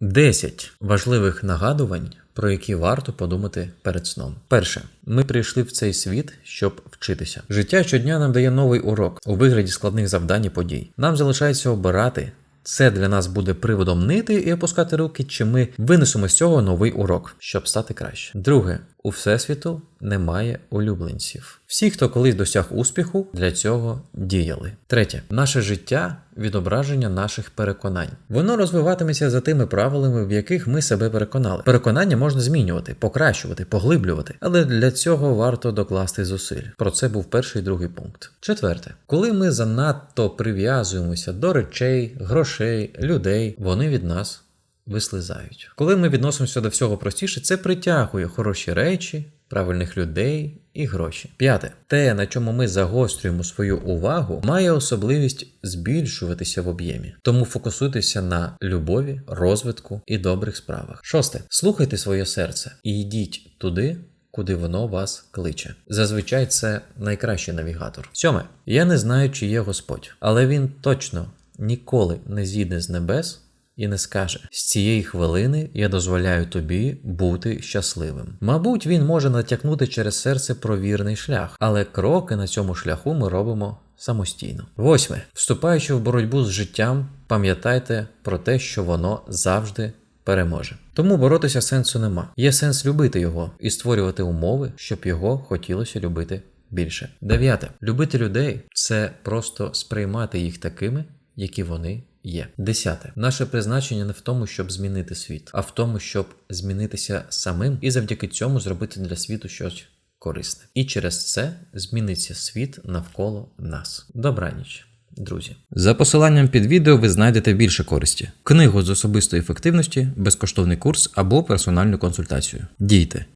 10 важливих нагадувань, про які варто подумати перед сном. Перше, ми прийшли в цей світ, щоб вчитися. Життя щодня нам дає новий урок у вигляді складних завдань і подій. Нам залишається обирати. Це для нас буде приводом нити і опускати руки, чи ми винесемо з цього новий урок, щоб стати краще. Друге, у всесвіту немає улюбленців. Всі, хто колись досяг успіху, для цього діяли. Третє, наше життя відображення наших переконань. Воно розвиватиметься за тими правилами, в яких ми себе переконали. Переконання можна змінювати, покращувати, поглиблювати, але для цього варто докласти зусиль. Про це був перший і другий пункт. Четверте, коли ми занадто прив'язуємося до речей, грошей, людей, вони від нас вислизають. Коли ми відносимося до всього простіше, це притягує хороші речі, правильних людей і гроші. П'яте, те, на чому ми загострюємо свою увагу, має особливість збільшуватися в об'ємі. Тому фокусуйтеся на любові, розвитку і добрих справах. Шосте, слухайте своє серце і йдіть туди. Куди воно вас кличе. Зазвичай це найкращий навігатор. Сьоме. Я не знаю, чи є Господь, але він точно ніколи не зійде з небес і не скаже: з цієї хвилини я дозволяю тобі бути щасливим. Мабуть, він може натякнути через серце про вірний шлях, але кроки на цьому шляху ми робимо самостійно. Восьме. Вступаючи в боротьбу з життям, пам'ятайте про те, що воно завжди. Переможе. Тому боротися сенсу нема. Є сенс любити його і створювати умови, щоб його хотілося любити більше. Дев'яте. Любити людей це просто сприймати їх такими, які вони є. Десяте. Наше призначення не в тому, щоб змінити світ, а в тому, щоб змінитися самим і завдяки цьому зробити для світу щось корисне. І через це зміниться світ навколо нас. Добраніч. Друзі, за посиланням під відео ви знайдете більше користі: книгу з особистої ефективності, безкоштовний курс або персональну консультацію. Дійте,